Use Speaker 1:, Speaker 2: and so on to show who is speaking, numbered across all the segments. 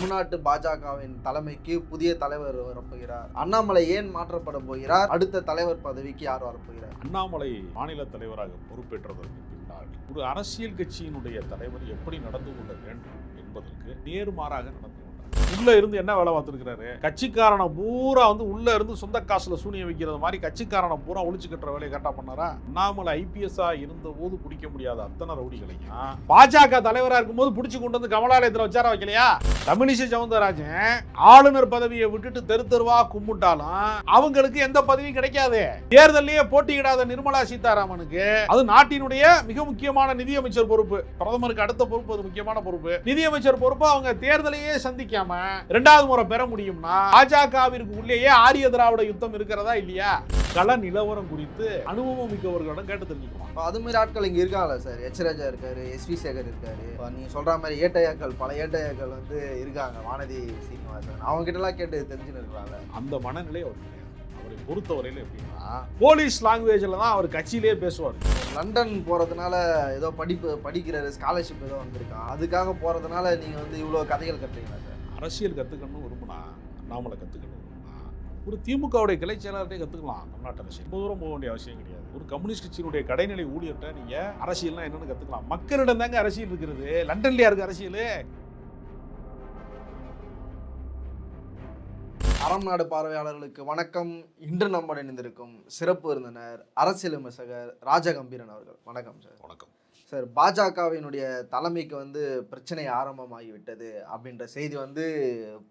Speaker 1: தமிழ்நாட்டு பாஜகவின் தலைமைக்கு புதிய தலைவர் வரப்போகிறார். அண்ணாமலை ஏன் மாற்றப்பட போகிறார்? அடுத்த தலைவர் பதவிக்கு யார் வரப்போகிறார்?
Speaker 2: அண்ணாமலை மாநில தலைவராக பொறுப்பேற்றதற்கு பின்னால் ஒரு அரசியல் கட்சியினுடைய தலைவர் எப்படி நடந்து கொள்ள வேண்டும் என்பதற்கு நேர்மாறாக நடந்து உள்ள இருந்து என்ன வேலை பார்த்துருக்கிறாரு? கட்சிக்காரனை பூரா வந்து உள்ள இருந்து சொந்த காசுல சூனியம் வைக்கிறது மாதிரி கட்சிக்காரனை பூரா ஒழிச்சு கட்டுற வேலையை கரெக்டா பண்ணாரா? அண்ணாமலை ஐபிஎஸ்ஆ இருந்த போது பிடிக்க முடியாத அத்தனை ரவுடிகளையும் பாஜக தலைவரா இருக்கும் போது பிடிச்சு கொண்டு வந்து கமலாலயத்துல வச்சார வைக்கலையா? தமிழிசை சவுந்தரராஜன் ஆளுநர் பதவியை விட்டுட்டு தெரு தெருவா கும்பிட்டாலும் அவங்களுக்கு எந்த பதவியும் கிடைக்காது. தேர்தலையே போட்டியிடாத நிர்மலா சீதாராமனுக்கு அது நாட்டினுடைய மிக முக்கியமான நிதியமைச்சர் பொறுப்பு. பிரதமருக்கு அடுத்த பொறுப்பு அது முக்கியமான பொறுப்பு. நிதியமைச்சர் பொறுப்பு அவங்க தேர்தலையே சந்திக்காம இரண்டாவது முறை பெற முடியும்னா பாஜகவிற்கு உள்ளேயே ஆரிய திராவிட யுத்தம் இருக்கிறதா இல்லையா? கள நிலவரம் குறித்து அனுபவம் மிக்கவர்களிடம் கேட்டு தெரிஞ்சுக்கலாம்
Speaker 1: அது மாதிரி ஆட்கள் இங்க இருக்காங்களா சார். எச் ராஜா இருக்காரு எஸ் வி சேகர் இருக்காரு. நீங்க சொல்ற மாதிரி ஏட்டையாக்கள் பல ஏட்டையாக்கள் வந்து இருக்காங்க. வானதி சீனிவாசன். அவங்க கிட்ட எல்லாம் கேட்டு தெரிஞ்சுன்னு இருக்கலாம்ல
Speaker 2: அந்த மனநிலை அவர் கிடையாது அவரை பொறுத்தவரையில் எப்படின்னா போலீஸ் லாங்குவேஜில் தான் அவர் கட்சியிலே பேசுவார்.
Speaker 1: லண்டன் போறதுனால ஏதோ படிப்பு படிக்கிறாரு ஸ்காலர்ஷிப் ஏதோ வந்திருக்கான். அதுக்காக போறதுனால நீங்க வந்து இவ்வளோ கதைகள் கட்டுறீங்களா
Speaker 2: அரசியல் கற்றுக்கணும் விரும்புனா அண்ணாமலை கற்றுக்கணும் ஒரு திமுகவுடைய கிளை செயலாளர்கிட்டே கற்றுக்கலாம் தமிழ்நாட்டு அரசியல். ரொம்ப தூரம் போக வேண்டிய அவசியம் கிடையாது. ஒரு கம்யூனிஸ்ட் கட்சியினுடைய கடைநிலை ஊழியர்கிட்ட நீங்கள் அரசியல்னா என்னன்னு கற்றுக்கலாம் மக்களிடம் தாங்க அரசியல் இருக்கிறது. லண்டன்லயா இருக்கு அரசியல்?
Speaker 1: அறம் நாடு பார்வையாளர்களுக்கு வணக்கம். இன்று நம்முடன் இணைந்திருக்கும் சிறப்பு விருந்தினர் அரசியல் விமர்சகர் ராஜகம்பீரன் அவர்கள். வணக்கம் சார்.
Speaker 2: வணக்கம்.
Speaker 1: சார் பாஜகவினுடைய தலைமைக்கு வந்து பிரச்சனை ஆரம்பமாகிவிட்டது அப்படின்ற செய்தி வந்து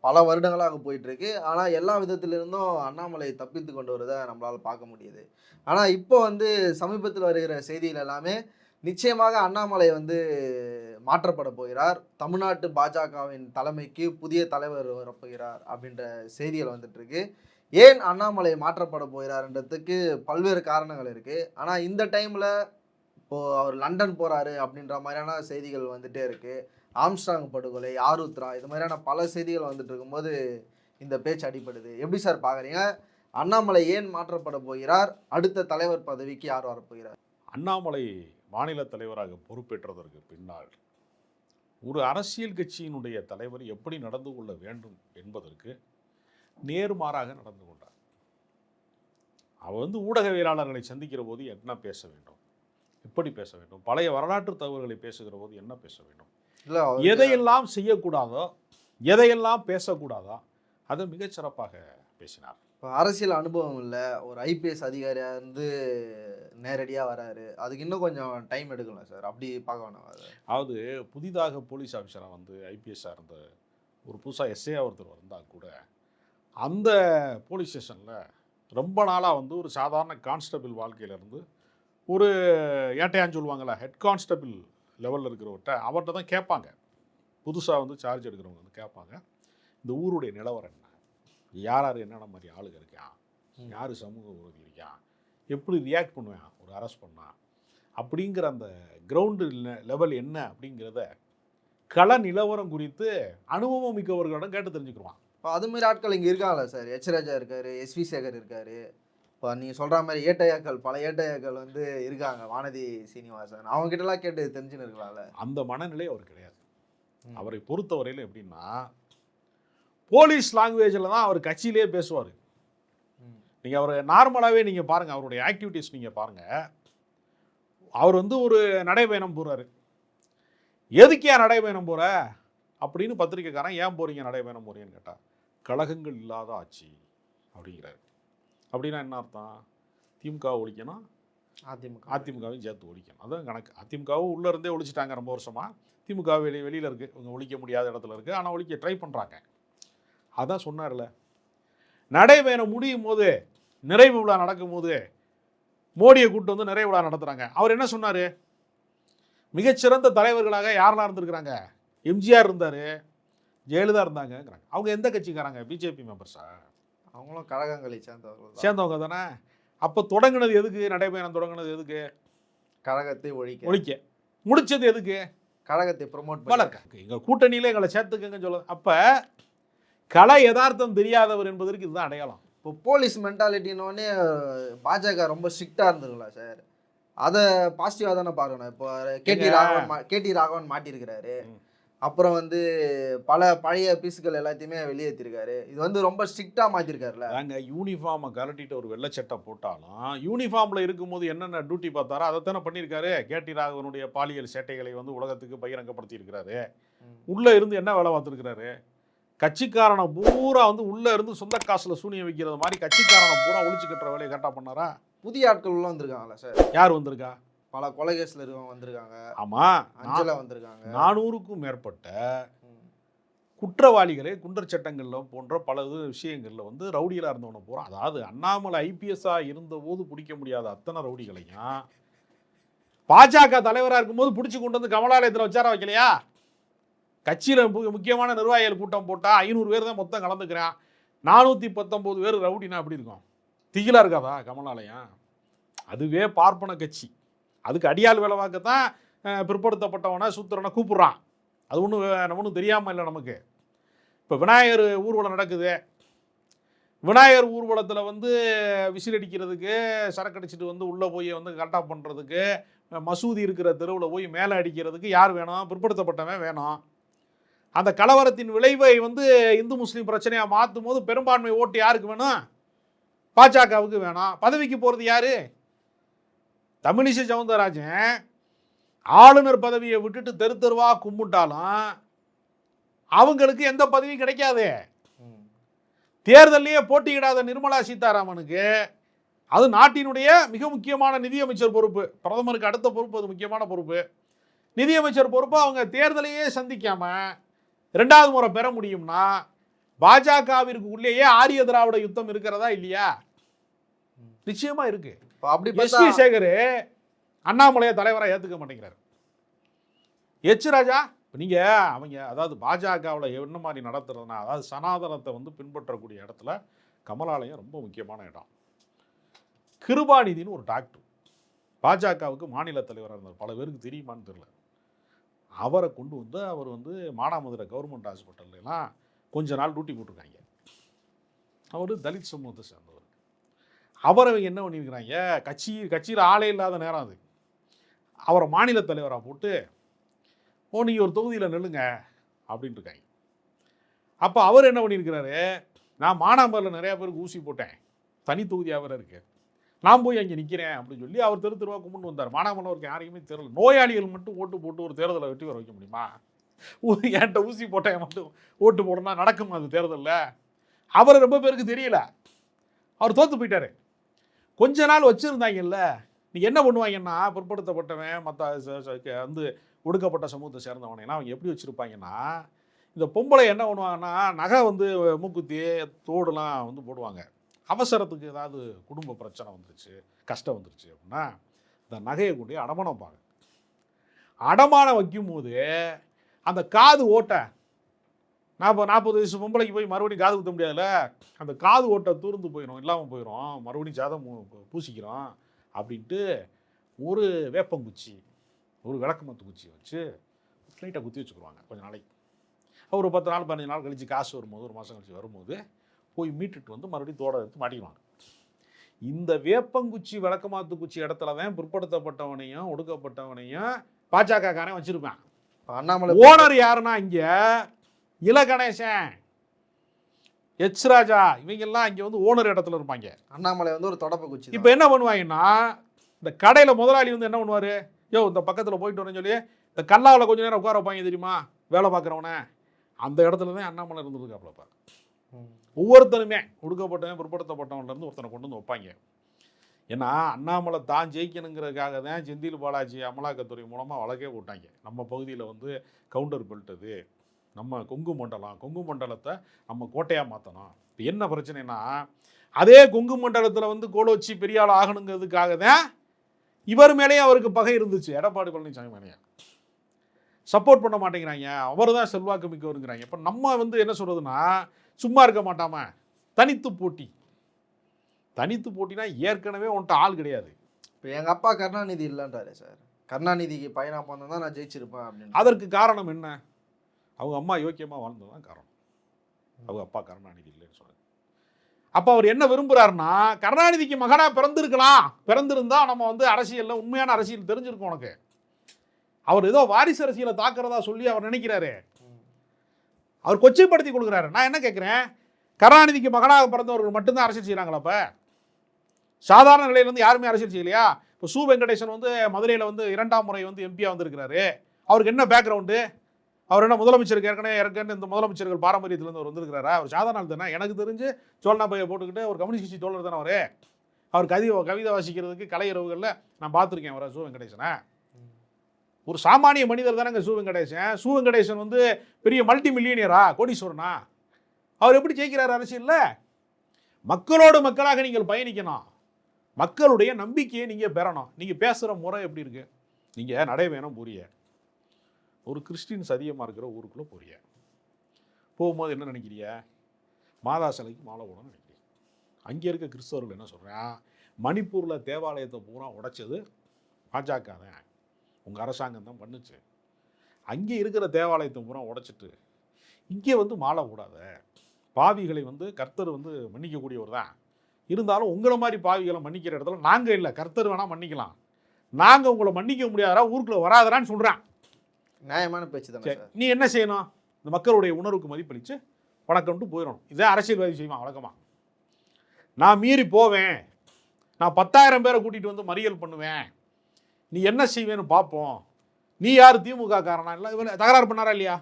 Speaker 1: பல வருடங்களாக போயிட்டுருக்கு. ஆனால் எல்லா விதத்திலிருந்தும் அண்ணாமலை தப்பித்து கொண்டு வரதை நம்மளால் பார்க்க முடியுது. ஆனால் இப்போ வந்து சமீபத்தில் வருகிற செய்திகள் எல்லாமே நிச்சயமாக அண்ணாமலை வந்து மாற்றப்பட போகிறார். தமிழ்நாட்டு பாஜகவின் தலைமைக்கு புதிய தலைவர் வரப்போகிறார் அப்படின்ற செய்திகள் வந்துட்டுருக்கு. ஏன் அண்ணாமலை மாற்றப்பட போகிறார்ன்றதுக்கு பல்வேறு காரணங்கள் இருக்குது ஆனால் இந்த டைமில் இப்போது அவர் லண்டன் போகிறாரு அப்படின்ற மாதிரியான செய்திகள் வந்துகிட்டே இருக்குது ஆம்ஸ்ட்ராங் படுகொலை ஆருத்ரா இது மாதிரியான பல செய்திகள் வந்துட்டு இருக்கும்போது இந்த பேச்சு அடிப்படுது எப்படி சார் பார்க்குறீங்க அண்ணாமலை ஏன் மாற்றப்பட போகிறார்? அடுத்த தலைவர் பதவிக்கு யார் வரப்போகிறார்?
Speaker 2: அண்ணாமலை மாநில தலைவராக பொறுப்பேற்றதற்கு பின்னால் ஒரு அரசியல் கட்சியினுடைய தலைவர் எப்படி நடந்து கொள்ள வேண்டும் என்பதற்கு நேர்மாறாக நடந்து கொண்டார். அவர் வந்து ஊடகவியலாளர்களை சந்திக்கிற போது என்ன பேச வேண்டும்? எப்படி பேச வேண்டும். பழைய வரலாற்று தகவல்களை பேசுகிற போது என்ன பேச வேண்டும்?
Speaker 1: இல்ல
Speaker 2: எதையெல்லாம் செய்யக்கூடாதோ எதையெல்லாம் பேசக்கூடாதோ அதை மிகச் சிறப்பாக பேசினார்.
Speaker 1: இப்போ அரசியல் அனுபவம் இல்லை ஒரு ஐபிஎஸ் அதிகாரியா இருந்து நேரடியா வராரு. அதுக்கு இன்னும் கொஞ்சம் டைம் எடுக்கலாம் சார். அப்படி பார்க்க வேணாம் அதை?
Speaker 2: அதாவது புதிதாக போலீஸ் ஆஃபீஸராக வந்து ஐபிஎஸ்ஸாக இருந்த ஒரு புதுசாக எஸ்ஏ ஒருத்தர் வந்தால் கூட அந்த போலீஸ் ஸ்டேஷனில் ரொம்ப நாளாக வந்து ஒரு சாதாரண கான்ஸ்டபிள் வாழ்க்கையிலேருந்து ஒரு ஏட்டையான்னு சொல்லுவாங்கள்ல ஹெட் கான்ஸ்டபிள் லெவலில் இருக்கிறவர்கிட்ட அவர்கிட்ட தான் கேட்பாங்க. புதுசாக வந்து சார்ஜ் எடுக்கிறவங்க வந்து கேட்பாங்க. இந்த ஊருடைய நிலவரம் என்ன? யார் யார் என்னென்ன மாதிரி ஆளுங்க இருக்கான். யார் சமூக விரோதி இருக்கான் எப்படி ரியாக்ட் பண்ணுவேன்? ஒரு அரெஸ்ட் பண்ணா? அப்படிங்கிற அந்த கிரவுண்டு லெவல் என்ன அப்படிங்கிறத கள நிலவரம் குறித்து அனுபவம் மிக்கவர்களிடம் கேட்டு தெரிஞ்சுக்கிடுவான்.
Speaker 1: இப்போ அது மாதிரி ஆட்கள் இங்கே இருக்காங்களா சார். எச் ராஜா இருக்காரு எஸ் வி சேகர் இருக்காரு. இப்போ நீங்கள் சொல்கிற மாதிரி ஏட்டையாக்கள் பல ஏட்டையாக்கள் வந்து இருக்காங்க. வானதி சீனிவாசன். அவங்க கிட்டலாம் கேட்டு தெரிஞ்சுன்னு இருக்கலாம்ல
Speaker 2: அந்த மனநிலை அவர் கிடையாது. அவரை பொறுத்தவரையில் எப்படின்னா போலீஸ் லாங்குவேஜில் தான் அவர் கட்சியிலே பேசுவார். நீங்கள் அவர் நார்மலாகவே நீங்கள் பாருங்கள் அவருடைய ஆக்டிவிட்டீஸ் நீங்கள் பாருங்கள் அவர் வந்து ஒரு நடைபயணம் போகிறாரு எதுக்கே நடைபயணம் போகிற அப்படின்னு பத்திரிக்கைக்காரன் ஏன் போகிறீங்க நடைபயணம் போகிறீங்கன்னு கேட்டால் கழகங்கள் இல்லாத ஆட்சி அப்படிங்கிறாரு. அப்படின்னா என்ன அர்த்தம்? திமுக ஒழிக்கணும்.
Speaker 1: அதிமுக.
Speaker 2: அதிமுகவையும் சேர்த்து ஒழிக்கணும். அதான் கணக்கு. அதிமுகவும் உள்ளே இருந்தே ஒழிச்சிட்டாங்க ரொம்ப வருஷமாக திமுக வெளி வெளியில் இருக்குது இவங்க ஒழிக்க முடியாத இடத்துல இருக்குது ஆனால் ஒழிக்க ட்ரை பண்ணுறாங்க அதான் சொன்னார்ல. நடைபயணம் முடியும் போது நிறைவு விழா நடக்கும்போது மோடியை கூட்டு வந்து நிறைவு விழா நடத்துகிறாங்க அவர் என்ன சொன்னார்? மிகச்சிறந்த தலைவர்களாக யாரெல்லாம் இருந்திருக்கிறாங்க? எம்ஜிஆர் இருந்தார் ஜெயலலிதா இருந்தாங்கங்கிறாங்க. அவங்க எந்த கட்சிக்காரங்க? பிஜேபி மெம்பர்ஸா
Speaker 1: அவங்களும் கழகங்களை சேர்ந்தவர்கள்
Speaker 2: சேர்ந்தவங்க தானே? அப்போ தொடங்குனது எதுக்கு? நடைபயணம் தொடங்குனது எதுக்கு?
Speaker 1: கழகத்தை ஒழிக்க.
Speaker 2: ஒழிக்க. முடிச்சது எதுக்கு?
Speaker 1: கழகத்தை ப்ரொமோட்
Speaker 2: வளர்க்க. எங்க கூட்டணியில எங்களை சேர்த்துக்கங்க சொல்ல அப்ப கலை யதார்த்தம் தெரியாதவர் என்பதற்கு இதுதான் அடையாளம்.
Speaker 1: இப்போ போலீஸ் மென்டாலிட்டினோடனே பாஜக ரொம்ப ஸ்ட்ரிக்டாக இருந்திருங்களா சார் அதை பாசிட்டிவாக தானே பார்க்கணும். இப்போ கேடி. ராகவன் கேடி ராகவன் மாட்டியிருக்கிறாரு. அப்புறம் வந்து பல பழைய பீஸுகள் எல்லாத்தையுமே வெளியேற்றிருக்காரு இது வந்து ரொம்ப ஸ்ட்ரிக்டா மாத்திருக்காருல்ல
Speaker 2: அதாங்க யூனிஃபார்மை கலட்டிட்டு ஒரு வெள்ளை சட்டை போட்டாலும் யூனிஃபார்மில் இருக்கும்போது என்னென்ன டியூட்டி பார்த்தாரோ அதைத்தானே பண்ணியிருக்காரு. கேடி ராகவனுடைய பாலியல் சேட்டைகளை வந்து உலகத்துக்கு பகிரங்கப்படுத்தி இருக்கிறாரு உள்ளே இருந்து என்ன வேலை பார்த்துருக்கிறாரு? கட்சிக்காரனை பூரா வந்து உள்ளே இருந்து சொந்த காசில் சூனியம் வைக்கிறது மாதிரி கட்சிக்காரனை பூரா ஒழிச்சு கட்டுற வேலையை கரெக்டாக பண்ணாரா?
Speaker 1: புதிய ஆட்கள் உள்ள வந்திருக்காங்களா சார்.
Speaker 2: யார் வந்திருக்கா?
Speaker 1: பல கொலை கேஸ்ல இருக்கவங்க வந்திருக்காங்க.
Speaker 2: ஆமாம்
Speaker 1: அஞ்சலா வந்திருக்காங்க.
Speaker 2: நானூறுக்கும் மேற்பட்ட. குற்றவாளிகளே குண்டர் சட்டங்களில் போன்ற பல இது விஷயங்களில் வந்து ரவுடிகளாக இருந்தவனை பூரா அதாவது அண்ணாமலை ஐபிஎஸ்ஸாக இருந்தபோது பிடிக்க முடியாத அத்தனை ரவுடிகளையும் பாஜக தலைவராக இருக்கும்போது பிடிச்சி கொண்டு வந்து கமலாலயத்தில் வச்சாரா வைக்கலையா? கட்சியில் முக்கியமான நிர்வாகிகள் கூட்டம் போட்டால் ஐநூறு பேர் தான் மொத்தம் கலந்துக்கிறான். நானூற்றி பத்தொம்போது பேர் ரவுடினா அப்படி இருக்கும்? திகிலா இருக்காதா கமலாலயம்? அதுவே பார்ப்பன கட்சி. அதுக்கு அடியாள் விளைவாக்க தான் பிற்படுத்தப்பட்டவனை சூத்திரனை கூப்பிட்றான். அது ஒன்றும் நம்ம ஒன்றும் தெரியாமல் இல்லை நமக்கு. இப்போ விநாயகர் ஊர்வலம் நடக்குது. விநாயகர் ஊர்வலத்தில் வந்து விசில் அடிக்கிறதுக்கு சரக்கு அடிச்சிட்டு வந்து உள்ளே போய் வந்து கரெக்டாக பண்ணுறதுக்கு மசூதி இருக்கிற தெருவில் போய் மேலே அடிக்கிறதுக்கு யார் வேணும்? பிற்படுத்தப்பட்டவன் வேணும். அந்த கலவரத்தின் விளைவை வந்து இந்து முஸ்லீம் பிரச்சனையாக மாற்றும் போது பெரும்பான்மை ஓட்டு யாருக்கு வேணும்? பாஜகவுக்கு வேணும். பதவிக்கு போகிறது யார்? தமிழிசை சவுந்தரராஜன் ஆளுநர் பதவியை விட்டுட்டு தெரு தெருவா கும்பிட்டாலும் அவங்களுக்கு எந்த பதவியும் கிடைக்காது. தேர்தலையே போட்டியிடாத நிர்மலா சீதாராமனுக்கு அது நாட்டினுடைய மிக முக்கியமான நிதியமைச்சர் பொறுப்பு. பிரதமருக்கு அடுத்த பொறுப்பு அது முக்கியமான பொறுப்பு. நிதியமைச்சர் பொறுப்பு அவங்க தேர்தலையே சந்திக்காம ரெண்டாவது முறை பெற முடியும்னா பாஜகவிற்கு உள்ளேயே ஆரிய திராவிட யுத்தம் இருக்கிறதா இல்லையா? நிச்சயமா இருக்கு.
Speaker 1: இப்ப அப்படி
Speaker 2: எஸ் வி சேகர் அண்ணாமலையை தலைவராக ஏற்றுக்க மாட்டேங்கிறார். எச் ராஜா இப்போ நீங்கள் அவங்க அதாவது பாஜகவில் என்ன மாதிரி நடத்துறதுனா அதாவது சனாதனத்தை வந்து பின்பற்றக்கூடிய இடத்துல கமலாலயம் ரொம்ப முக்கியமான இடம். கிருபாநிதின்னு ஒரு டாக்டர் பாஜகவுக்கு மாநில தலைவராக இருந்தார். பல பேருக்கு தெரியுமான்னு தெரியல. அவரை கொண்டு வந்து அவர் வந்து மானாமதுரை கவர்மெண்ட் ஹாஸ்பிட்டல்லாம் கொஞ்ச நாள் டியூட்டி போட்டிருக்காங்க. அவர் தலித் சமூகத்தை சேர்ந்தவர். அவரை என்ன பண்ணியிருக்கிறாங்க? கட்சி கட்சியில் ஆளே இல்லாத நேரம் அது. அவரை மாநில தலைவராக போட்டு ஓ நீங்கள் ஒரு தொகுதியில் நில்லுங்க அப்படின்ட்டு இருக்காங்க. அப்போ அவர் என்ன பண்ணியிருக்கிறாரு? நான் மானாமரில் நிறையா பேருக்கு ஊசி போட்டேன். தனி தொகுதியாக வேறு இருக்கு. நான் போய் அங்கே நிற்கிறேன் அப்படின்னு சொல்லி அவர் தெரு தெருவாக கும்பிட்டு வந்தார். மானாமரில் அவருக்கு யாரையுமே தெரியல நோயாளிகள் மட்டும் ஓட்டு போட்டு ஒரு தேர்தலை வெற்றி வர வைக்க முடியுமா? என்கிட்ட ஊசி போட்டேன் மட்டும் ஓட்டு போடணும்னா நடக்குமா அது தேர்தலில்? அவர் ரொம்ப பேருக்கு தெரியல. அவர் தோற்று போயிட்டாரு. கொஞ்ச நாள் வச்சுருந்தாங்கல்ல. நீ என்ன பண்ணுவாங்கன்னா பிற்படுத்தப்பட்டவன் மற்ற வந்து ஒடுக்கப்பட்ட சமூகத்தை சேர்ந்தவனைனா அவங்க எப்படி வச்சுருப்பாங்கன்னா இந்த பொம்பளை என்ன பண்ணுவாங்கன்னா நகை வந்து மூக்குத்தி தோடுலாம் வந்து போடுவாங்க. அவசரத்துக்கு ஏதாவது குடும்ப பிரச்சனை வந்துருச்சு கஷ்டம் வந்துருச்சு அப்படின்னா இந்த நகையை கொண்டு அடமானம் வைப்பாங்க அடமானம் வைக்கும்போது அந்த காது ஓட்டை நாற்பது நாற்பது வயசு பொம்பளைக்கு போய் மறுபடியும் காது குத்த முடியாதுல்ல? அந்த காது ஓட்டை தூர்ந்து போயிடும் இல்லாமல் போயிடும் மறுபடியும் ஜாதம் பூசிக்கிறோம் அப்படின்ட்டு ஒரு வேப்பங்குச்சி ஒரு விளக்கமத்து குச்சியை வச்சு லைட்டாக குத்தி வச்சுக்கிடுவாங்க கொஞ்ச நாளைக்கு. ஒரு பத்து நாள் பதினஞ்சு நாள் கழிச்சு காசு வரும்போது ஒரு மாதம் கழிச்சு வரும்போது போய் மீட்டுட்டு வந்து மறுபடியும் தோட எடுத்து மாட்டிக்குவாங்க இந்த வேப்பங்குச்சி விளக்கமாத்து குச்சி இடத்துல தான் பிற்படுத்தப்பட்டவனையும் ஒடுக்கப்பட்டவனையும் பாஜக காரன் வச்சிருப்பான்
Speaker 1: அண்ணாமலை
Speaker 2: ஓனர் யாருன்னா இங்க? இல கணேசன். எச் ராஜா இவங்கெல்லாம் இங்க வந்து ஓனர் இடத்துல இருப்பாங்க.
Speaker 1: அண்ணாமலை வந்து ஒரு தொடப்ப குச்சி
Speaker 2: இப்போ என்ன பண்ணுவாங்கன்னா இந்த கடையில முதலாளி வந்து என்ன பண்ணுவாரு? யோ இந்த பக்கத்துல போயிட்டு வரேன்னு சொல்லி இந்த கல்லாவில் கொஞ்ச நேரம் உட்கார வைப்பாங்க தெரியுமா? வேலை பார்க்குறவனே. அந்த இடத்துல தான் அண்ணாமலை இருந்திருக்காப்லப்பா
Speaker 1: ம்.
Speaker 2: ஒவ்வொருத்தனுமே ஒடுக்கப்பட்டவன் பிற்படுத்தப்பட்டவன்ல இருந்து ஒருத்தனை கொண்டு வந்து வைப்பாங்க. ஏன்னா அண்ணாமலை தான் ஜெயிக்கணுங்கிறதுக்காக தான் செந்தில் பாலாஜி அமலாக்கத்துறை மூலமாக வழக்கே போட்டாங்க. நம்ம பகுதியில் வந்து கவுண்டர் பெல்ட் அது. நம்ம கொங்கு மண்டலம் கொங்கு மண்டலத்தை நம்ம கோட்டையாக மாற்றணும் இப்போ என்ன பிரச்சனைனா அதே கொங்கு மண்டலத்தில் வந்து கோலோச்சி பெரிய ஆள் ஆகணுங்கிறதுக்காக தான் இவர் மேலேயே அவருக்கு பகை இருந்துச்சு. எடப்பாடி பழனிசாமி மேலேயே சப்போர்ட் பண்ண மாட்டேங்கிறாங்க. அவர் தான் செல்வாக்கு மிக்கவருங்கிறாங்க. இப்போ நம்ம வந்து என்ன சொல்கிறதுனா சும்மா இருக்க மாட்டாம தனித்து போட்டி. தனித்து போட்டினா ஏற்கனவே உன்ட்ட ஆள் கிடையாது.
Speaker 1: இப்போ எங்க அப்பா கருணாநிதி இல்லைன்றாரு சார். கருணாநிதிக்கு பையனா பிறந்தா தான் நான் ஜெயிச்சிருப்பேன் அப்படின்னு.
Speaker 2: அதற்கு காரணம் என்ன? அவங்க அம்மா யோக்கியமாக வாழ்ந்தது தான் காரணம். அவங்க அப்பா கருணாநிதி இல்லைன்னு சொல்றாரு அப்போ அவர் என்ன விரும்புகிறாருன்னா கருணாநிதிக்கு மகனாக பிறந்திருக்கலாம். பிறந்திருந்தா நம்ம வந்து அரசியலில் உண்மையான அரசியல் தெரிஞ்சிருக்கும் உனக்கு. அவர் ஏதோ வாரிசு அரசியலை தாக்குறதா சொல்லி அவர் நினைக்கிறாரு. அவர் கொச்சைப்படுத்தி கொடுக்குறாரு நான் என்ன கேட்குறேன் கருணாநிதிக்கு மகனாக பிறந்தவர்கள் மட்டும்தான் அரசியல் செய்கிறாங்களா அப்போ? சாதாரண நிலையிலேருந்து யாருமே அரசியல் செய்யலையா? இப்போ சு வெங்கடேசன் வந்து மதுரையில் வந்து இரண்டாம் முறை வந்து எம்பியாக வந்திருக்கிறாரு. அவருக்கு என்ன பேக்ரவுண்டு அவர் என்ன முதலமைச்சருக்கு ஏற்கனவே ஏற்கனவே இந்த முதலமைச்சர்கள் பாரம்பரியத்திலேருந்து அவர் வந்திருக்கிறாரா? அவர் சாதாரண ஆள் தானே? எனக்கு தெரிஞ்சு சோழனா பையை போட்டுக்கிட்டு ஒரு கம்யூனிஸ்ட் கட்சி தோழர் தானே அவர்? அவர் கவி கவிதை வாசிக்கிறதுக்கு கலையரவுகளில் நான் பார்த்துருக்கேன் அவரை சு வெங்கடேசனை. ஒரு சாமானிய மனிதர் தானேங்க சு வெங்கடேசன். சு வெங்கடேசன் வந்து பெரிய மல்டி மில்லியனியரா கோடீஸ்வரனா? அவர் எப்படி ஜெயிக்கிறார் அரசியலில்? மக்களோடு மக்களாக நீங்கள் பயணிக்கணும். மக்களுடைய நம்பிக்கையை நீங்கள் பெறணும். நீங்கள் பேசுகிற முறை எப்படி இருக்குது நீங்கள் நடைவேணும் புரிய. ஒரு கிறிஸ்டின்ஸ் அதிகமாக இருக்கிற ஊருக்குள்ளே போறிய. போகும்போது என்ன நினைக்கிறிய? மாதா சிலைக்கு மாலை போடணும்னு நினைக்கிறீங்க அங்கே இருக்க கிறிஸ்தவர்கள் என்ன சொல்கிறேன் மணிப்பூரில் தேவாலயத்தை பூரா உடைச்சது பாஜக தான். உங்கள் அரசாங்கம் தான் பண்ணுச்சு. அங்கே இருக்கிற தேவாலயத்தை பூரா உடைச்சிட்டு இங்கே வந்து மாலை கூடாத பாவிகளை வந்து கர்த்தர் வந்து மன்னிக்கக்கூடியவர் தான். இருந்தாலும் உங்களை மாதிரி பாவிகளை மன்னிக்கிற இடத்துல நாங்கள் இல்லை. கர்த்தர் வேணால் மன்னிக்கலாம். நாங்கள் உங்களை மன்னிக்க முடியாதரா ஊருக்குள்ளே வராதரான்னு சொல்கிறேன்
Speaker 1: நியாயமான பேச்சு தானே
Speaker 2: நீ என்ன செய்யணும்? இந்த மக்களுடைய உணர்வுக்கு மதிப்பளித்து வணக்கம்ட்டு போயிடணும். இதே அரசியல்வாதி செய்வான் வழக்கமாக நான் மீறி போவேன். நான் பத்தாயிரம் பேரை கூட்டிகிட்டு வந்து மறியல் பண்ணுவேன். நீ என்ன செய்வேன்னு பார்ப்போம். நீ யார் திமுக காரனா? இல்லை இவன் தகராறு பண்ணாரா இல்லையா?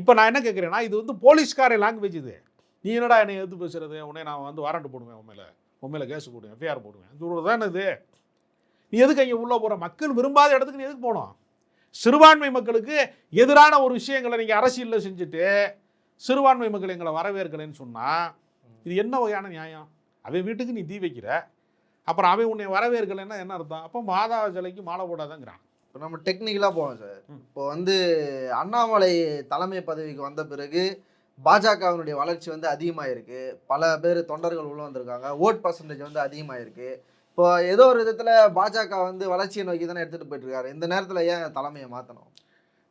Speaker 2: இப்போ நான் என்ன கேட்குறேன்னா இது வந்து போலீஸ்கார லாங்குவேஜ் இது. நீ என்னடா என்னை எதிர்த்து பேசுறது? உடனே நான் வந்து வாரண்ட் போடுவேன் உன் மேலே. கேஸ் போடுவேன் எஃப்ஐஆர் போடுவேன். இது தானே இது. நீ எதுக்கு அங்கே உள்ளே போகிற மக்கள் விரும்பாத இடத்துக்கு நீ எதுக்கு போகணும்? சிறுபான்மை மக்களுக்கு எதிரான ஒரு விஷயங்களை நீங்கள் அரசியலில் செஞ்சுட்டு சிறுபான்மை மக்கள் எங்களை வரவேற்கலைன்னு சொன்னால் இது என்ன வகையான நியாயம்? அவன் வீட்டுக்கு நீ தீ வைக்கிற. அப்புறம் அவன் உன்னை வரவேற்கலைன்னா என்ன அர்த்தம்? அப்போ மாதா சிலைக்கு மாலை போடாதங்கிறான்.
Speaker 1: இப்போ நம்ம டெக்னிக்கலாக போவோம் சார். இப்போ வந்து அண்ணாமலை தலைமை பதவிக்கு வந்த பிறகு பாஜகவினுடைய வளர்ச்சி வந்து அதிகமாயிருக்கு. பல பேர் தொண்டர்கள் உள்ள வந்திருக்காங்க. ஓட் பர்சன்டேஜ் வந்து அதிகமாயிருக்கு. இப்போ ஏதோ ஒரு விதத்துல பாஜக வந்து வளர்ச்சியை நோக்கி தானே எடுத்துட்டு போயிட்டு இருக்காரு இந்த நேரத்துல ஏன் தலைமையை மாத்தணும்?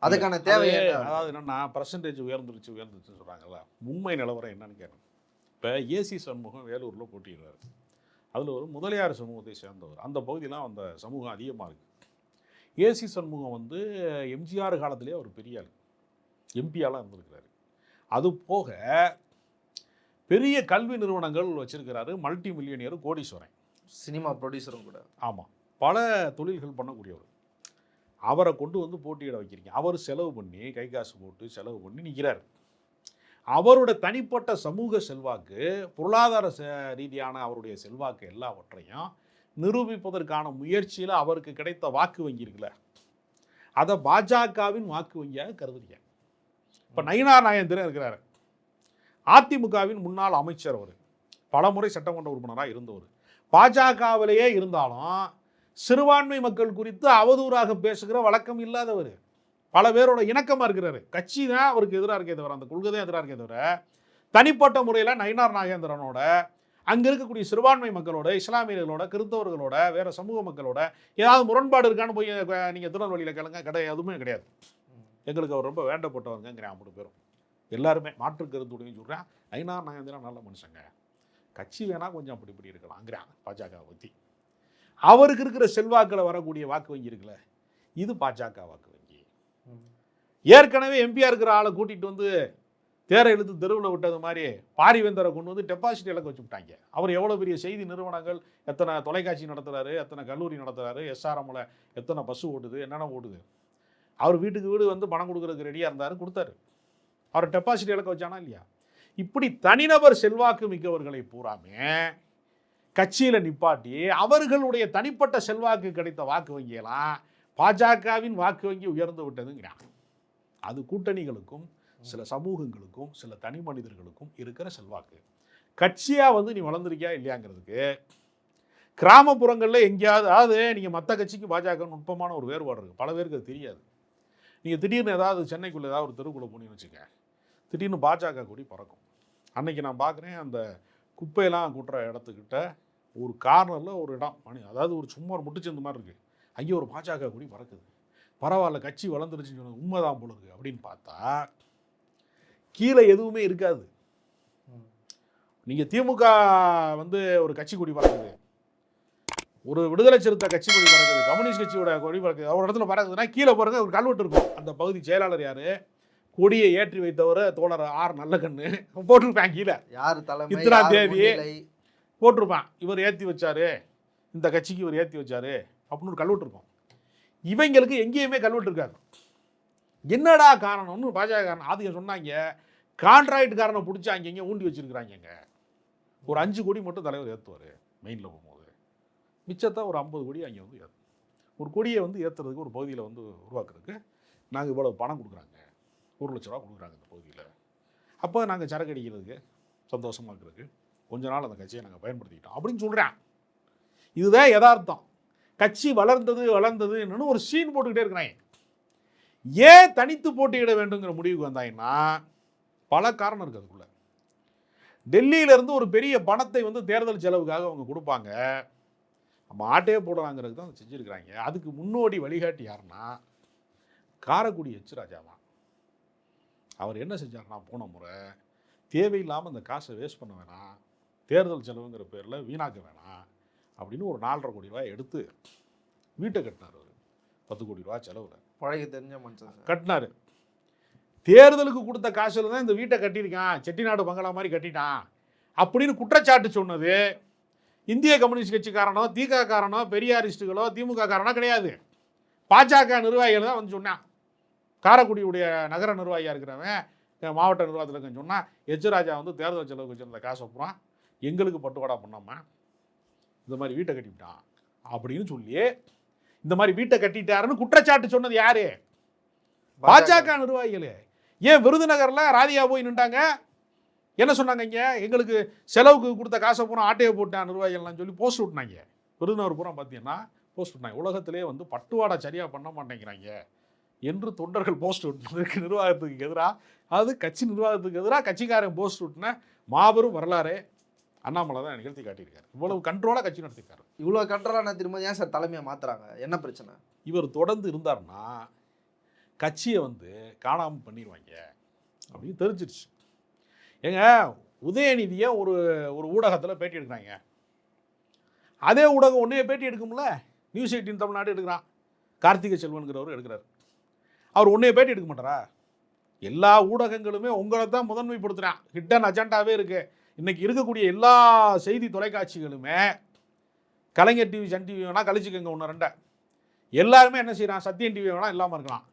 Speaker 1: அதுக்கான தேவை
Speaker 2: அதாவது என்னன்னா பர்சன்டேஜ் உயர்ந்துருச்சு உயர்ந்துருச்சுன்னு சொல்கிறாங்கல்ல உண்மை நிலவரம் என்னன்னு கேட்கணும் இப்போ ஏசி சண்முகம் வேலூரில் போட்டிடுறாரு அதில் ஒரு முதலியார் சமூகத்தை சேர்ந்தவர். அந்த பகுதியெலாம் அந்த சமூகம் அதிகமாக இருக்குது ஏசி சண்முகம் வந்து எம்ஜிஆர் காலத்திலே ஒரு பெரிய ஆள். எம்பியாலாம் இருந்திருக்கிறாரு. அது போக பெரிய கல்வி நிறுவனங்கள் வச்சிருக்கிறாரு மல்டி மில்லியனியர் கோடீஸ்வரன்.
Speaker 1: சினிமா ப்ரொடியூசரும் கூட.
Speaker 2: ஆமாம் பல தொழில்கள் பண்ணக்கூடியவர். அவரை கொண்டு வந்து போட்டியிட வைக்கிறீங்க. அவர் செலவு பண்ணி கை காசு போட்டு செலவு பண்ணி நிற்கிறார் அவரோட தனிப்பட்ட சமூக செல்வாக்கு பொருளாதார செ- ரீதியான அவருடைய செல்வாக்கு எல்லாவற்றையும் நிரூபிப்பதற்கான முயற்சியில் அவருக்கு கிடைத்த வாக்கு வங்கி இருக்குல்ல. அதை பாஜகவின் வாக்கு வங்கியாக கருதுறீங்க. இப்போ நயினார் நாயந்திரன் இருக்கிறாரு. அதிமுகவின் முன்னாள் அமைச்சர் அவர். பலமுறை சட்டமன்ற உறுப்பினராக இருந்தவர். பாஜகவிலேயே இருந்தாலும் சிறுபான்மை மக்கள் குறித்து அவதூறாக பேசுகிற வழக்கம் இல்லாதவர். பல பேரோட இணக்கமாக இருக்கிறாரு. கட்சி தான் அவருக்கு எதிராக இருக்கே தவிர அந்த கொள்கை தான் எதிராக இருக்கே தவிர தனிப்பட்ட முறையில் நயினார் நாகேந்திரனோட அங்கே இருக்கக்கூடிய சிறுபான்மை மக்களோட இஸ்லாமியர்களோட கிறிஸ்தவர்களோட வேறு சமூக மக்களோட ஏதாவது முரண்பாடு இருக்கான்னு போய் நீங்கள் திருநெல்வேலியில் கிளங்க. கிடையாது எதுவுமே கிடையாது. எங்களுக்கு அவர் ரொம்ப வேண்டப்பட்டவருங்கிறேன். மூணு பேரும். எல்லாருமே மாற்று கருத்துடையும் சொல்கிறேன் நயினார் நாகேந்திரன் நல்ல மனுஷங்க. கட்சி வேணால் கொஞ்சம் அப்படி இப்படி இருக்கலாங்கிறான் பாஜக பற்றி அவருக்கு இருக்கிற செல்வாக்கில் வரக்கூடிய வாக்கு வங்கி இருக்குல்ல இது பாஜக வாக்கு வங்கி. ஏற்கனவே எம்பியாக இருக்கிற ஆளை கூட்டிகிட்டு வந்து தேரை இழுத்து தெருவில் விட்டது மாதிரி பாரிவேந்தரை கொண்டு வந்து டெபாசிட் இலக்க வச்சு விட்டாங்க. அவர் எவ்வளோ பெரிய செய்தி நிறுவனங்கள் எத்தனை தொலைக்காட்சி நடத்துகிறாரு எத்தனை கல்லூரி நடத்துகிறாரு எஸ்ஆர்எம்மில் எத்தனை பஸ் ஓடுது என்னென்ன ஓடுது அவர் வீட்டுக்கு வீடு வந்து பணம் கொடுக்குறதுக்கு ரெடியாக இருந்தார் கொடுத்தாரு. அவர் டெபாசிட் இலக்க வச்சானா இல்லையா? இப்படி தனிநபர் செல்வாக்கு மிக்கவர்களை பூராமே கட்சியில் நிப்பாட்டி அவர்களுடைய தனிப்பட்ட செல்வாக்கு கிடைத்த வாக்கு வங்கியெல்லாம் பாஜகவின் வாக்கு வங்கி உயர்ந்து விட்டதுங்கிறாங்க. அது கூட்டணிகளுக்கும் சில சமூகங்களுக்கும் சில தனி மனிதர்களுக்கும் இருக்கிற செல்வாக்கு. கட்சியாக வந்து நீ வளர்ந்துருக்கியா இல்லையாங்கிறதுக்கு கிராமப்புறங்களில் எங்கேயாவது அதாவது நீங்கள் மற்ற கட்சிக்கு பாஜக நுட்பமான ஒரு வேறுபாடு இருக்குது பல பேருக்கு அது தெரியாது. நீங்கள் திடீர்னு ஏதாவது சென்னைக்குள்ளே ஏதாவது ஒரு தெருக்குள்ளே போனீங்கன்னு வச்சுக்க திடீர்னு பாஜக கூடி பறக்கும். அன்னைக்கு நான் பார்க்குறேன் அந்த குப்பையெல்லாம் கூட்டுற இடத்துக்கிட்ட ஒரு கார்னரில் ஒரு இடம் மணி அதாவது ஒரு சும்மா ஒரு முட்டுச்சந்து மாதிரி இருக்குது அங்கே ஒரு பாஜக கொடி பறக்குது. பரவாயில்ல கட்சி வளர்ந்துருச்சுன்னு சொன்னாங்க உண்மைதான் போல இருக்கு அப்படின்னு பார்த்தா கீழே எதுவுமே இருக்காது. நீங்கள் திமுக வந்து ஒரு கட்சி கொடி பறக்குது. ஒரு விடுதலை சிறுத்தை கட்சி கொடி பறக்குது. கம்யூனிஸ்ட் கட்சியோட கொடி பறக்குது. ஒரு இடத்துல பறக்குதுன்னா கீழே பாருங்க ஒரு கல்வெட்டு இருக்கும். அந்த பகுதி செயலாளர் யாரு? கொடியை ஏற்றி வைத்தவர் தோழர் ஆர் நல்லகண்ணு. போட்டிருப்பேன் கீழே.
Speaker 1: யார் தலைமை
Speaker 2: தேதி.
Speaker 1: முன்னிலை?
Speaker 2: போட்டிருப்பான். இவர் ஏற்றி வச்சாரு. இந்த கட்சிக்கு இவர் ஏற்றி வச்சாரு. அப்படின்னு ஒரு கல்வெட்டு இருக்கும் இவங்களுக்கு எங்கேயுமே கல்வெட்டு இருக்காது என்னடா காரணம்னு பாஜக காரணம். ஆதிக்கம் சொன்னாங்க. கான்ட்ராக்ட்காரனை பிடிச்சி அங்கே இங்கே ஊண்டி வச்சிருக்கிறாங்க ஒரு அஞ்சு கோடி மட்டும் தலைவர் ஏற்றுவார் மெயினில் போகும்போது. மிச்சத்தை ஒரு ஐம்பது கோடி அங்கே வந்து ஏற்றும் ஒரு கொடியை வந்து ஏற்றுறதுக்கு ஒரு பகுதியில் வந்து உருவாக்குறதுக்கு நாங்கள் இவ்வளவு பணம் கொடுக்குறாங்க. ஒரு லட்ச ரூபா கொடுக்குறாங்க இந்த பகுதியில். அப்போ நாங்கள் சரக்கு அடிக்கிறதுக்கு சந்தோஷமாக இருக்கிறதுக்கு கொஞ்ச நாள் அந்த கட்சியை நாங்கள் பயன்படுத்திக்கிட்டோம். அப்படின்னு சொல்கிறேன் இதுதான் யதார்த்தம். கட்சி வளர்ந்தது வளர்ந்ததுன்னு ஒரு சீன் போட்டுக்கிட்டே இருக்கிறாங்க ஏன் தனித்து போட்டியிட வேண்டுங்கிற முடிவுக்கு வந்தாங்கன்னா பல காரணம் இருக்குது அதுக்குள்ளே. டெல்லியிலேருந்து ஒரு பெரிய பணத்தை வந்து தேர்தல் செலவுக்காக அவங்க கொடுப்பாங்க. நம்ம ஆட்டையே போடலாங்கிறது தான் செஞ்சுருக்கிறாங்க. அதுக்கு முன்னோடி வழிகாட்டி யாருன்னா காரைக்குடி எச் ராஜா தான் அவர் என்ன செஞ்சாருன்னா போன முறை தேவையில்லாமல் அந்த காசை வேஸ்ட் பண்ண வேணாம் தேர்தல் செலவுங்கிற பேரில் வீணாக்க வேணாம் அப்படின்னு ஒரு நாலரை கோடி ரூபாய் எடுத்து வீட்டை கட்டினார் அவர். பத்து கோடி ரூபாய் செலவில்.
Speaker 1: பழகி தெரிஞ்ச மனுஷன்
Speaker 2: கட்டினாரு. தேர்தலுக்கு கொடுத்த காசுல தான் இந்த வீட்டை கட்டியிருக்கான் செட்டிநாடு பங்களா மாதிரி கட்டிட்டான் அப்படின்னு குற்றச்சாட்டு சொன்னது இந்திய கம்யூனிஸ்ட் கட்சிக்காரனோ திக காரனோ பெரியாரிஸ்டுகளோ திமுக காரனோ கிடையாது. பாஜக நிர்வாகிகள் தான் வந்து சொன்னான். காரைக்குடியுடைய நகர நிர்வாகியாக இருக்கிறவன் மாவட்ட நிர்வாகத்தில் இருக்கேன்னு சொன்னால் எச் ராஜா வந்து தேர்தல் செலவுக்கு வச்சிருந்த காசை பூரா எங்களுக்கு பட்டுவாடா பண்ணாம இந்த மாதிரி வீட்டை கட்டிவிட்டான் அப்படின்னு சொல்லி இந்த மாதிரி வீட்டை கட்டிட்டாருன்னு குற்றச்சாட்டு சொன்னது யாரு? பாஜக. நிர்வாகிகளே. ஏன் விருதுநகர்ல ராதியா போய் நின்றாங்க என்ன சொன்னாங்க இங்க? எங்களுக்கு செலவுக்கு கொடுத்த காசை பூரா ஆட்டையை போட்டான் நிர்வாகிகள்லாம் சொல்லி போஸ்ட் விட்டுனாங்க. விருதுநகர் பூரா பார்த்தீங்கன்னா போஸ்ட் விட்டாங்க உலகத்திலே வந்து பட்டுவாடா சரியா பண்ண மாட்டேங்கிறாங்க. என்று தொண்டர்கள் போஸ்ட் விட்டதற்கு நிர்வாகத்துக்கு எதிராக அது கட்சி நிர்வாகத்துக்கு எதிராக கட்சிக்காரன் போஸ்ட் விட்டுன மாபெரும் வரலாறு அண்ணாமலை தான் நிகழ்த்தி காட்டியிருக்காரு. இவ்வளவு கண்ட்ரோலாக கட்சி நடத்திருக்காரு
Speaker 1: இவ்வளோ கண்ட்ரோலான திரும்ப ஏன் சார் தலைமையை மாத்துறாங்க? என்ன பிரச்சனை?
Speaker 2: இவர் தொடர்ந்து இருந்தார்னா கட்சியை வந்து காணாமல் பண்ணிடுவாங்க அப்படின்னு தெரிஞ்சிருச்சு. ஏங்க உதயநிதியை ஒரு ஒரு ஊடகத்தில் பேட்டி எடுக்கிறாங்க? அதே ஊடகம் ஒன்றே பேட்டி எடுக்கும்ல? நியூஸ் எயிட்டின் தமிழ்நாடு எடுக்கிறான். கார்த்திகை செல்வன்கிறவர் எடுக்கிறார். அவர் ஒன்றே பேட்டி எடுக்க மாட்டாரா? எல்லா ஊடகங்களுமே உங்களை தான் முதன்மைப்படுத்துகிறான் ஹிட்டன் அஜெண்டாவே இருக்கு. இன்றைக்கி இருக்கக்கூடிய எல்லா செய்தி தொலைக்காட்சிகளுமே கலைஞர் டிவி சன் டிவி வேணால் கழிச்சுக்கோங்க ஒன்று ரெண்டை. எல்லாருமே என்ன செய்கிறான் சத்யன் டிவி வேணால் இல்லாமல் இருக்கலாம்.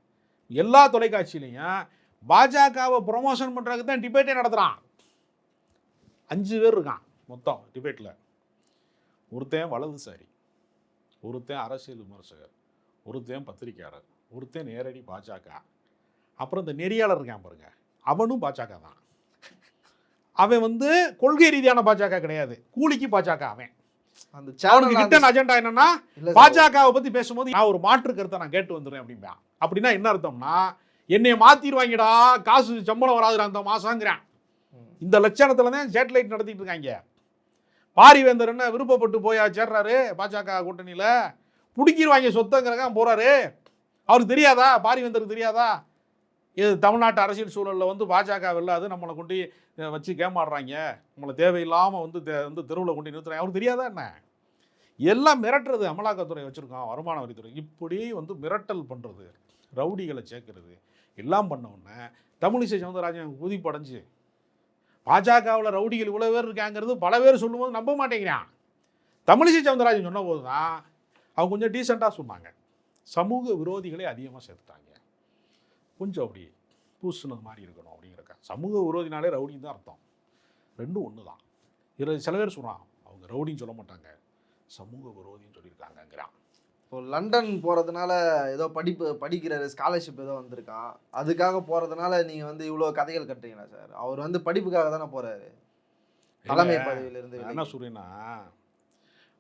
Speaker 2: எல்லா தொலைக்காட்சியிலையும் பாஜகவை ப்ரொமோஷன் பண்ணுறதுக்கு தான் டிபேட்டே நடத்துகிறான் அஞ்சு பேர் இருக்கான் மொத்தம் டிபேட்டில் ஒருத்தன் வலதுசாரி ஒருத்தன் அரசியல் விமர்சகர் ஒருத்தன் பத்திரிகையாளர். ஒருத்தன் நேரடி பாஜக. அப்புறம் இந்த நெறியாளர் இருக்கான் பாருங்க. அவனும் பாஜக தான். அவன் வந்து கொள்கை ரீதியான பாஜக கிடையாது. கூலிக்கு பாஜக அவன்.
Speaker 1: அந்த
Speaker 2: அவனுக்கு ஹிட்டன் அஜெண்டா என்னன்னா. பாஜகவை பத்தி பேசும்போது நான் ஒரு மாற்று கருத்தை நான் கேட்டு வந்துடுறேன் அப்படிம்பேன் அப்படின்னா என்ன அர்த்தம்னா என்னைய மாத்திடுவாங்கடா காசு சம்பளம் வராதுடா அந்த மாசங்கிறான். இந்த லட்சணத்துல தான் சேட்டலைட் நடத்திட்டு இருக்காங்க. பாரிவேந்தர் என்ன விருப்பப்பட்டு போயா சேர்றாரு பாஜக கூட்டணியில. புடிக்கிடுவாங்க சொத்தங்கிறக்க போறாரு. அவருக்கு தெரியாதா? பாரிவேந்தருக்கு தெரியாதா? இது தமிழ்நாட்டு அரசியல் சூழலில் வந்து பாஜக வெல்லாது நம்மளை கொண்டு வச்சு கேமாடுறாங்க நம்மளை தேவையில்லாமல் வந்து தெ வந்து தெருவில் கொண்டு நிறுத்துறாங்க. அவருக்கு தெரியாதா என்ன? எல்லாம் மிரட்டுறது அமலாக்கத்துறை வச்சுருக்கான் வருமான வரித்துறை. இப்படி வந்து மிரட்டல் பண்ணுறது ரவுடிகளை சேர்க்கறது எல்லாம் பண்ண உடனே தமிழிசை சவுந்தரராஜன் குதிப்படைஞ்சு பாஜகவில் ரவுடிகள் இவ்வளோ பேர் இருக்காங்கிறது பல பேர் சொல்லும்போது நம்ப மாட்டேங்கிறான். தமிழிசை சவுந்தரராஜன் சொன்ன போது தான் அவங்க கொஞ்சம் டீசெண்டாக சொன்னாங்க. சமூக விரோதிகளை அதிகமாக சேர்த்துட்டாங்க. கொஞ்சம் அப்படி பூசுனது மாதிரி இருக்கணும் அப்படிங்கிறக்க. சமூக விரோதினாலே ரவுடின்னு தான் அர்த்தம். ரெண்டும் ஒன்று தான் இதில் சில பேர் சொல்கிறான் அவங்க ரவுடின்னு சொல்ல மாட்டாங்க. சமூக விரோதின்னு சொல்லியிருக்காங்கங்கிறான்.
Speaker 1: இப்போ லண்டன் போறதுனால ஏதோ படிப்பு படிக்கிற ஸ்காலர்ஷிப் ஏதோ வந்திருக்கான் அதுக்காக போறதுனால நீங்க வந்து இவ்வளோ கதைகள் கட்டுறீங்களா சார்? அவர் வந்து படிப்புக்காக தானே போறாரு. தலைமை பதவியில இருந்து
Speaker 2: நான் என்ன சொல்றேன்னா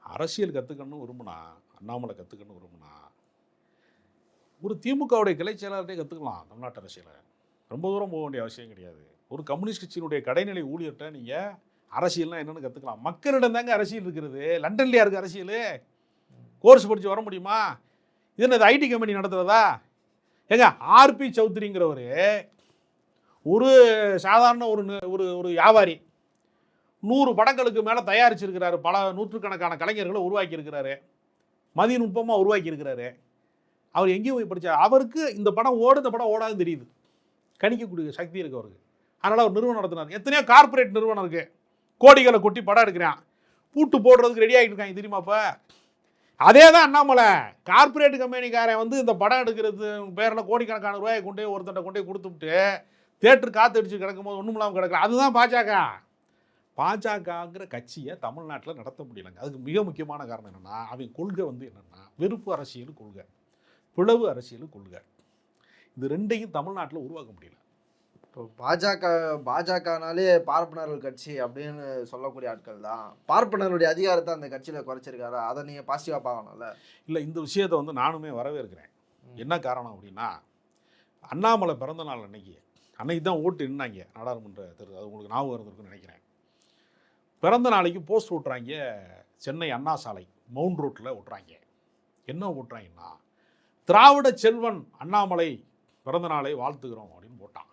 Speaker 2: அரசியல் கற்றுக்கணும் விரும்புனா அண்ணாமலை கற்றுக்கணும் விரும்புனா ஒரு திமுகவுடைய கிளை செயலாளர்கிட்டே கற்றுக்கலாம் தமிழ்நாட்டு அரசியலை. ரொம்ப தூரம் போக வேண்டிய அவசியம் கிடையாது. ஒரு கம்யூனிஸ்ட் கட்சியினுடைய கடைநிலை ஊழியர்கிட்ட நீங்கள் அரசியல்னால் என்னென்னு கற்றுக்கலாம் மக்களிடம் தாங்க அரசியல் இருக்கிறது. லண்டன்லேயே இருக்குது அரசியல்? கோர்ஸ் படித்து வர முடியுமா? இது என்னது ஐடி கம்பெனி நடத்துகிறதா ஏங்க ஆர்பி சௌத்ரிங்கிறவர் ஒரு சாதாரண ஒரு ஒரு ஒரு வியாபாரி நூறு படங்களுக்கு மேலே தயாரிச்சிருக்கிறாரு. பல நூற்றுக்கணக்கான கலைஞர்களை உருவாக்கியிருக்கிறாரு. மதிய மதிநுட்பமாக உருவாக்கியிருக்கிறாரு. அவர் எங்கேயும் போய் படித்தார் அவருக்கு இந்த படம் ஓடு இந்த படம் ஓடாதுன்னு தெரியுது. கணிக்கக்கூடிய சக்தி இருக்கு அவருக்கு. அதனால் அவர் நிறுவனம் நடத்தினார். எத்தனையோ கார்ப்பரேட் நிறுவனம் இருக்குது கோடிகளை கொட்டி படம் எடுக்கிறான். பூட்டு போடுறதுக்கு ரெடி ஆகிட்டு இருக்காங்க தெரியுமாப்பா அதே தான் அண்ணாமலை. கார்ப்பரேட் கம்பெனிக்காரன் வந்து இந்த படம் எடுக்கிறது பேரில் கோடிக்கணக்கான ரூபாயை கொண்டு போய் கொண்டே கொண்டு போய் கொடுத்துட்டு தேட்டர் காத்தடிச்சு கிடக்கும்போது ஒன்றும் இல்லாமல் கிடக்கல அதுதான் பாஜக. பாஜகங்கிற கட்சியை தமிழ்நாட்டில் நடத்த முடியலங்க. அதுக்கு மிக முக்கியமான காரணம் என்னென்னா அவன் கொள்கை வந்து என்னென்னா வெறுப்பு அரசியல் கொள்கை. பிளவு அரசியல் கொள்கை. இது ரெண்டையும் தமிழ்நாட்டில் உருவாக்க முடியல.
Speaker 1: இப்போ பாஜக பாஜகனாலே பார்ப்பனர்கள் கட்சி அப்படின்னு சொல்லக்கூடிய ஆட்கள் தான். பார்ப்பனருடைய அதிகாரத்தை அந்த கட்சியில குறைச்சிருக்காரு? அதை நீங்க பாசிட்டிவா பார்க்கணும்ல.
Speaker 2: இல்லை இந்த விஷயத்தை வந்து நானுமே வரவேற்கிறேன். என்ன காரணம் அப்படின்னா அண்ணாமலை பிறந்த நாள் அன்னைக்கு அன்னைக்கு தான் ஓட்டு நின்னாங்க நாடாளுமன்ற தேர்தல். அது உங்களுக்கு ஞாபகம் இருந்திருக்குன்னு நினைக்கிறேன். பிறந்த நாளைக்கு போஸ்ட் ஓட்டுறாங்க சென்னை அண்ணா சாலை மவுண்ட் ரோட்டில் ஓட்டுறாங்க. என்ன ஓட்டுறாங்கன்னா திராவிட செல்வன் அண்ணாமலை பிறந்த நாளை வாழ்த்துகிறோம் அப்படின்னு போட்டான்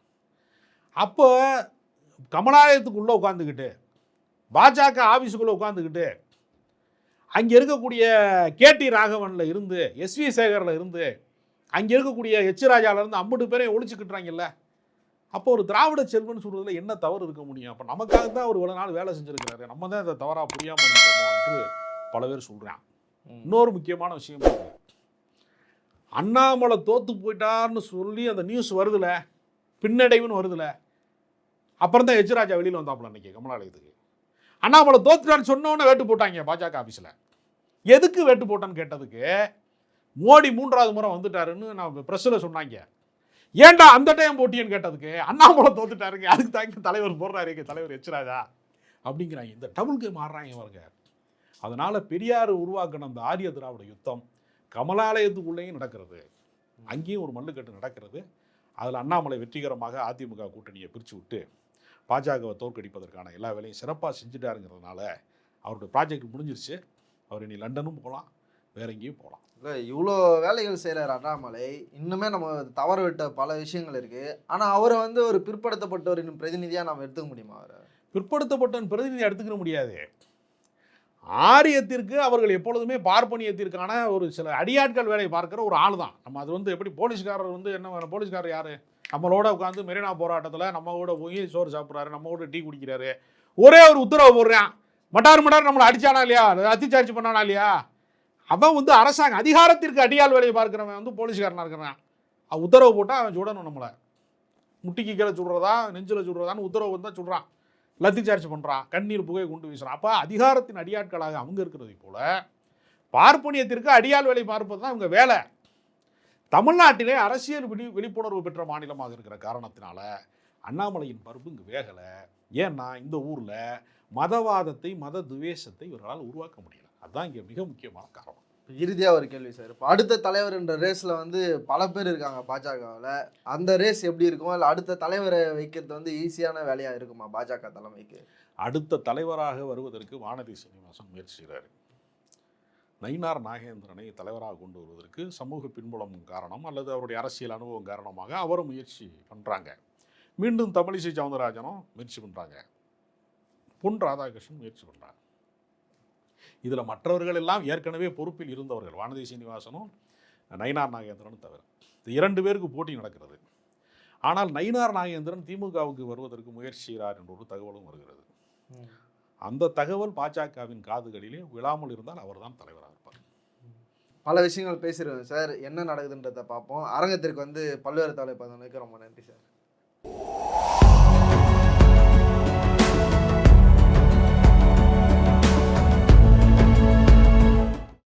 Speaker 2: அப்போ கமலாலயத்துக்குள்ளே உட்காந்துக்கிட்டு பாஜக ஆஃபீஸுக்குள்ளே உட்காந்துக்கிட்டு அங்கே இருக்கக்கூடிய கேடி ராகவனில் இருந்து எஸ்வி சேகரில் இருந்து அங்கே இருக்கக்கூடிய எச் ராஜால இருந்து ஐம்பது பேரையும் ஒழிச்சுக்கிட்டுறாங்கல்ல அப்போ ஒரு திராவிட செல்வன் சொல்றதுல என்ன தவறு இருக்க முடியும்? அப்போ நமக்காக தான் அவர் இவ்வளோ நாள் வேலை செஞ்சிருக்கிறாரு. நம்ம தான் இதை தவறாக புரியாமல் என்று பல பேர் சொல்கிறான் இன்னொரு முக்கியமான விஷயம். அண்ணாமலை தோற்று போயிட்டார்னு சொல்லி அந்த நியூஸ் வருதுல பின்னடைவுன்னு வருதுல அப்புறம் தான் எச்ராஜா வெளியில் வந்தாப்புல அன்றைக்கி கமலாலயத்துக்கு. அண்ணாமலை தோத்துட்டான்னு சொன்னோன்னே வேட்டு போட்டாங்க பாஜக ஆஃபீஸில் எதுக்கு வேட்டு போட்டான்னு கேட்டதுக்கு மோடி மூன்றாவது முறை வந்துட்டாருன்னு நான் ப்ரெஸ்ஸில் சொன்னாங்க. ஏன்டா அந்த டைம் போட்டியன்னு கேட்டதுக்கு அண்ணாமலை தோத்துட்டாருங்க அதுக்கு தாங்க தலைவர் போடுறாரு தலைவர் எச்ராஜா அப்படிங்கிறாங்க. இந்த டபுள் கேம் ஆடுறாங்க அவருங்க அதனால் பெரியார் உருவாக்கின அந்த ஆரிய திராவிட யுத்தம் கமலாலயத்துக்குள்ளேயும் நடக்கிறது. அங்கேயும் ஒரு மல்லுக்கட்டு நடக்கிறது. அதில் அண்ணாமலை வெற்றிகரமாக அதிமுக கூட்டணியை பிரித்து விட்டு பாஜகவை தோற்கடிப்பதற்கான எல்லா வேலையும் சிறப்பாக செஞ்சுட்டாருங்கிறதுனால அவருடைய ப்ராஜெக்ட் முடிஞ்சிருச்சு. அவர் இனி லண்டனும் போகலாம் வேற எங்கேயும் போகலாம்.
Speaker 1: இல்லை இவ்வளோ வேலைகள் செய்கிறார் அண்ணாமலை. இன்னுமே நம்ம தவற விட்ட பல விஷயங்கள் இருக்கு. ஆனா அவரை வந்து ஒரு பிற்படுத்தப்பட்டவரின் பிரதிநிதியா நம்ம எடுத்துக்க முடியுமா அவரை?
Speaker 2: பிற்படுத்தப்பட்ட பிரதிநிதி எடுத்துக்கிற முடியாது. ஆரியத்திற்கு அவர்கள் எப்பொழுதுமே பார்ப்பனியத்திற்கான ஒரு சில அடியாட்கள் வேலையை பார்க்குற ஒரு ஆள் தான் நம்ம அது வந்து எப்படி போலீஸ்காரர் வந்து என்ன போலீஸ்காரர் யார்? நம்மளோட உட்காந்து மெரினா போராட்டத்தில் நம்ம கூட போய் சோறு சாப்பிட்றாரு நம்ம கூட டீ குடிக்கிறாரு. ஒரே ஒரு உத்தரவு போடுறான். மட்டார் மட்டார் நம்மளை அடிச்சானா இல்லையா? அத்திச்சார்ஜ் பண்ணானா இல்லையா? அவன் வந்து அரசாங்க அதிகாரத்திற்கு அடியாள் வேலையை பார்க்குறவன் வந்து போலீஸ்காரனாக இருக்கிறான். அவன் உத்தரவு போட்டால் அவன் சுடணும் நம்மளை. முட்டிக்கு கீழே சுடுறதா நெஞ்சில் சுடுறதான்னு உத்தரவு வந்தால் சுடுறான். லத்தி சார்ஜ் பண்ணுறான் கண்ணீர் புகை கொண்டு வீசுறான். அப்போ அதிகாரத்தின் அடியாட்களாக அவங்க இருக்கிறதை போல பார்ப்பனியத்திற்கு அடியாள் வேலை பார்ப்பது தான் அவங்க வேலை. தமிழ்நாட்டிலே அரசியல் விழி விழிப்புணர்வு பெற்ற மாநிலமாக இருக்கிற காரணத்தினால அண்ணாமலையின் பருப்பு இங்கே வேகலை. ஏன்னா இந்த ஊரில் மதவாதத்தை மத துவேஷத்தை இவர்களால் உருவாக்க முடியலை. அதுதான் இங்கே மிக முக்கியமான காரணம்.
Speaker 1: இறுதியாக ஒரு கேள்வி சார். இப்போ அடுத்த தலைவர் என்ற வந்து பல பேர் இருக்காங்க பாஜகவில். அந்த ரேஸ் எப்படி இருக்கும் இல்லை அடுத்த தலைவரை வைக்கிறது வந்து ஈஸியான வேலையாக இருக்குமா பாஜக தலைமைக்கு?
Speaker 2: அடுத்த தலைவராக வருவதற்கு வானதி சீனிவாசன் முயற்சி செய்கிறார். நயினார் நாகேந்திரனை தலைவராக கொண்டு வருவதற்கு சமூக பின்புலம் காரணம் அல்லது அவருடைய அரசியல் அனுபவம் காரணமாக அவரும் முயற்சி பண்ணுறாங்க மீண்டும் தமிழிசை சவுந்தரராஜனும் முயற்சி பண்ணுறாங்க பொன் ராதாகிருஷ்ணன் முயற்சி பண்ணுறாங்க இதில் மற்றவர்கள் எல்லாம் ஏற்கனவே பொறுப்பில் இருந்தவர்கள். வானதி சீனிவாசனும் நயினார் நாகேந்திரனும் தவிர. இந்த இரண்டு பேருக்கு போட்டி நடக்கிறது. ஆனால் நயினார் நாகேந்திரன் திமுகவுக்கு வருவதற்கு முயற்சி செய்கிறார் என்ற ஒரு தகவலும் வருகிறது. அந்த தகவல் பாஜகவின் காதுகளிலே விழாமல் இருந்தால் அவர்தான் தலைவராக இருப்பார்.
Speaker 1: பல விஷயங்கள் பேசிடுவோம் சார். என்ன நடக்குதுன்றதை பார்ப்போம். அரங்கத்திற்கு வந்து பல்வேறு தலைப்பு ரொம்ப நன்றி சார்.